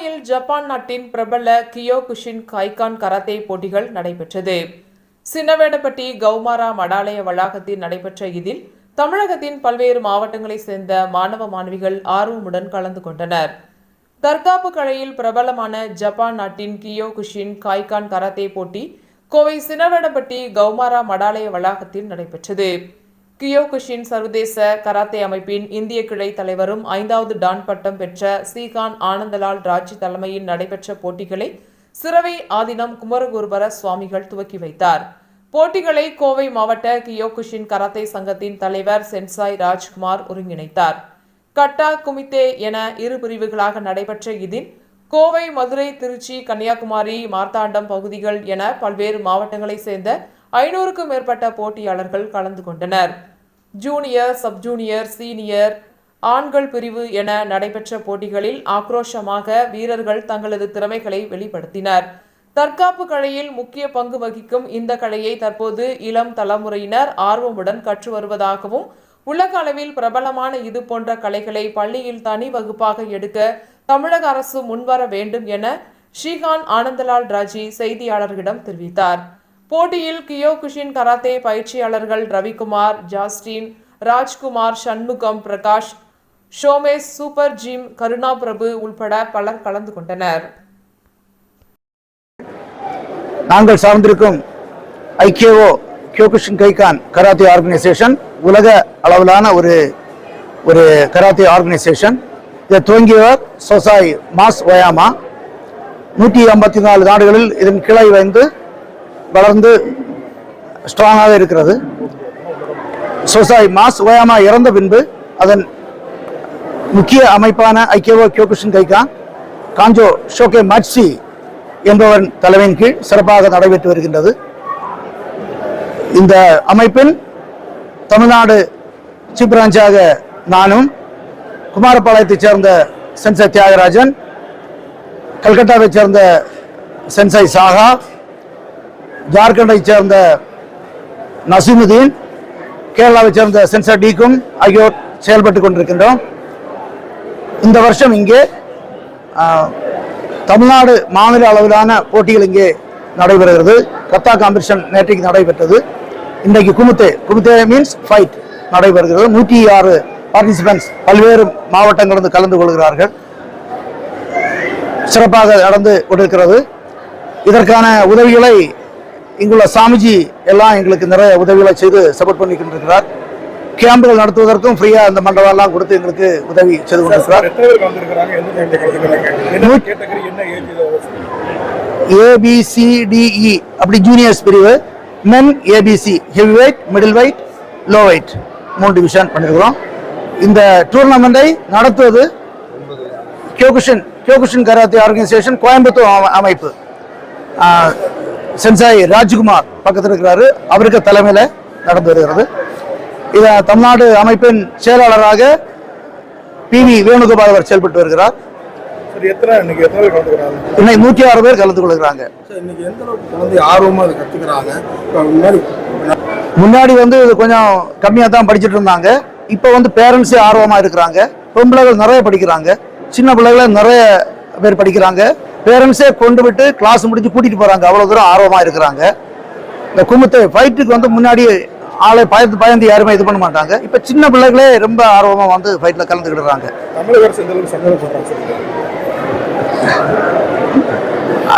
Japan நாட்டின் பிரபல Kyokushin Kaikan karate போட்டிகள் நடைபெற்றது. சின்னவேடப்பட்டி கௌமாரா மடாலய வளாகத்தில் நடைபெற்ற இதில் தமிழகத்தின் பல்வேறு மாவட்டங்களைச் சேர்ந்த மாணவ மாணவிகள் ஆர்வமுடன் கலந்து கொண்டனர். தற்காப்பு கலையில் பிரபலமான ஜப்பான் நாட்டின் கியோகுஷின் காய்கான் கராத்தே போட்டி கோவை சினவடப்பட்டி கௌமாரா மடாலய வளாகத்தில் நடைபெற்றது. கியோகுஷின் சர்வதேச கராத்தே அமைப்பின் இந்திய கிளை தலைவரும் ஐந்தாவது டான் பட்டம் பெற்ற ஸ்ரீகாந்த் ஆனந்தலால் ராஜி தலைமையில் நடைபெற்ற போட்டிகளை சிறவை ஆதினம் குமரகுருபர சுவாமிகள் துவக்கி வைத்தார். போட்டிகளை கோவை மாவட்ட கியோகுஷின் கராத்தே சங்கத்தின் தலைவர் சென்சாய் ராஜ்குமார் ஒருங்கிணைத்தார். கட்டா குமித்தே என இரு பிரிவுகளாக நடைபெற்ற இதில் கோவை மதுரை திருச்சி கன்னியாகுமரி மார்த்தாண்டம் பகுதிகள் என பல்வேறு மாவட்டங்களைச் சேர்ந்த ஐநூறுக்கும் மேற்பட்ட போட்டியாளர்கள் கலந்து கொண்டனர். ஜூனியர் சப்ஜூனியர் சீனியர் ஆண்கள் பிரிவு என நடைபெற்ற போட்டிகளில் ஆக்ரோஷமாக வீரர்கள் தங்களது திறமைகளை வெளிப்படுத்தினர். தற்காப்பு கலையில் முக்கிய பங்கு வகிக்கும் இந்த கலையை தற்போது இளம் தலைமுறையினர் ஆர்வமுடன் கற்று வருவதாகவும் உலக அளவில் பிரபலமான இது போன்ற கலைகளை பள்ளியில் தனி வகுப்பாக எடுக்க தமிழக அரசு முன்வர வேண்டும் என ஸ்ரீகாந்த் ஆனந்தலால் ராஜி செய்தியாளர்களிடம் தெரிவித்தார். போட்டியில் கியோகுஷின் கராத்தே பயிற்சியாளர்கள் Ravikumar Justin Rajkumar Shanmugam Prakash Shomesh super gym Karuna Prabhu உள்பட பலர் கலந்து கொண்டனர். நாங்கள் சார்ந்திருக்கும் ஐக்கியவோ கியோகுஷின் கைகான் கராத்தே ஆர்கனைசேஷன் உலக அளவிலான ஒரு ஒரு கராத்தே ஆர்கனைசேஷன். இதை துவங்கியவர் சொசாய் மாஸ் ஒயாமா நூற்றி ஐம்பத்தி நாலு நாடுகளில் இதன் கிளை வந்து வளர்ந்து ஸ்ட்ராங்காக இருக்கிறது. சோசாய் மாஸ் ஓயாமா இறந்த பின்பு அதன் முக்கிய அமைப்பான ஐக்கியவோ கியோகுஷின் கைகா காஞ்சோ ஷோகே மட்சி என்பவன் தலைமையின் கீழ் சிறப்பாக நடைபெற்று வருகின்றது. இந்த அமைப்பில் தமிழ்நாடு சீப் பிரான்ச்சாக நானும் குமாரபாளையத்தைச் சேர்ந்த சென்சை தியாகராஜன் கல்கட்டாவைச் சேர்ந்த சென்சை சாகா ஜார்க்கண்டை சேர்ந்த நசீமுதீன் கேரளாவை சேர்ந்த சென்சர் டீக்கும் ஆகியோர் செயல்பட்டு கொண்டிருக்கின்றோம். இந்த வருஷம் இங்கே தமிழ்நாடு மாநில அளவிலான போட்டிகள் இங்கே நடைபெறுகிறது. கத்தா காம்படிஷன் நேற்றைக்கு நடைபெற்றது. இன்றைக்கு குமுத்தே குமுத்தே மீன்ஸ் ஃபைட் நடைபெறுகிறது. நூற்றி ஆறு பார்ட்டிசிபென்ட்ஸ் பல்வேறு மாவட்டங்களிலிருந்து கலந்து கொள்கிறார்கள். சிறப்பாக நடந்து கொண்டிருக்கிறது. இதற்கான உதவிகளை இங்குள்ள சாமிஜி எல்லாம் எங்களுக்கு நிறைய உதவிகளை செய்து சப்போர்ட் பண்ணி கொண்டிருக்கிறார் கேம்புகள் நடத்துவதற்கும் ஃப்ரீயாக இந்த மண்டபம் எல்லாம் கொடுத்து எங்களுக்கு உதவி செய்து கொண்டிருக்கிறார். A B C D E அப்படி ஜூனியர்ஸ் பிரிவு. Men A B C heavy weight middle weight low weight மூணு டிவிஷன் பண்ணியிருக்கிறோம் இந்த டூர்னமெண்ட்டை நடத்துவது Kyokushin Kyokushin karate organisation Coimbatore அம- அமைப்பு. சென்சாய் ராஜ்குமார் பக்கத்தில் இருக்கிறாரு. அவருக்கு தலைமையில் நடந்து வருகிறது. இதை தமிழ்நாடு அமைப்பின் செயலாளராக பி வி வேணுகோபால் அவர் செயல்பட்டு வருகிறார். இன்னைக்கு நூற்றி ஆறு பேர் கலந்து கொள்கிறாங்க. முன்னாடி முன்னாடி வந்து கொஞ்சம் கம்மியாக தான் படிச்சுட்டு இருந்தாங்க. இப்போ வந்து பேரண்ட்ஸே ஆர்வமாக இருக்கிறாங்க. பொம்பளைகள் நிறைய படிக்கிறாங்க. சின்ன பிள்ளைகள் நிறைய பேர் படிக்கிறாங்க. பேரண்ட்ஸே கொண்டு விட்டு கிளாஸ் முடிஞ்சு கூட்டிகிட்டு போகிறாங்க அவ்வளோ தூரம் ஆர்வமாக இருக்கிறாங்க. இந்த குமுத்து ஃபைட்டுக்கு வந்து முன்னாடி ஆளை பயந்து பயந்து யாருமே இது பண்ண மாட்டாங்க. இப்போ சின்ன பிள்ளைகளே ரொம்ப ஆர்வமாக வந்து ஃபைட்டில் கலந்துக்கிடுறாங்க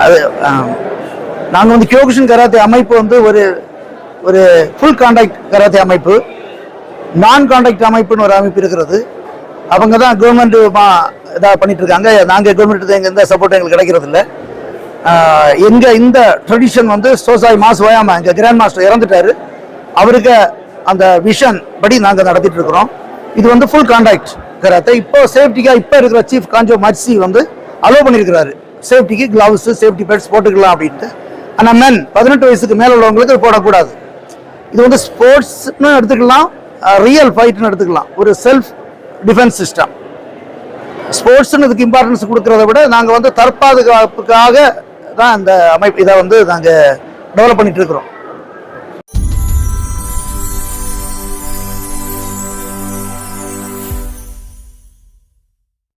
அது நாங்கள் வந்து கியோகுஷன் கராத்தே அமைப்பு வந்து ஒரு ஒரு ஃபுல் கான்டாக்ட் கராத்தே அமைப்பு. நான் கான்டாக்ட் அமைப்புன்னு ஒரு அமைப்பு இருக்கிறது. அவங்க தான் கவர்மெண்ட் இதாக பண்ணிட்டு இருக்காங்க நாங்கள் கவர்மெண்ட் எங்கே எந்த சப்போர்ட் எங்களுக்கு கிடைக்கிறது இல்லை எங்கள் இந்த ட்ரெடிஷன் வந்து சோசாய் மாஸ் ஓயாம எங்கள் கிராண்ட் மாஸ்டர் இறந்துட்டாரு. அவருக்கு அந்த விஷன் படி நாங்கள் நடத்திட்டு இருக்கிறோம் இது வந்து ஃபுல் கான்டாக்ட் கராத்தே. இப்போ சேஃப்டிக்காக இப்போ இருக்கிற சீஃப் காஞ்சோ மர்சி வந்து அலோவ் பண்ணியிருக்கிறாரு சேஃப்டிக்கு கிளவுஸு சேஃப்டி பேட்ஸ் போட்டுக்கலாம் அப்படின்ட்டு. ஆனால் மென் பதினெட்டு வயசுக்கு மேலே உள்ளவங்களுக்கு போடக்கூடாது. இது வந்து ஸ்போர்ட்ஸ்னு எடுத்துக்கலாம் ரியல் ஃபைட்னு எடுத்துக்கலாம். ஒரு செல்ஃப் டிஃபென்ஸ் சிஸ்டம் ஸ்போர்ட்ஸ்னு இதுக்கு இம்பார்ட்டன்ஸ் கொடுக்கறத விட நாங்கள் வந்து தற்பாதுகாப்புக்காக தான் இந்த அமைப்பு இதை வந்து நாங்கள் டெவலப் பண்ணிட்டு இருக்கிறோம்.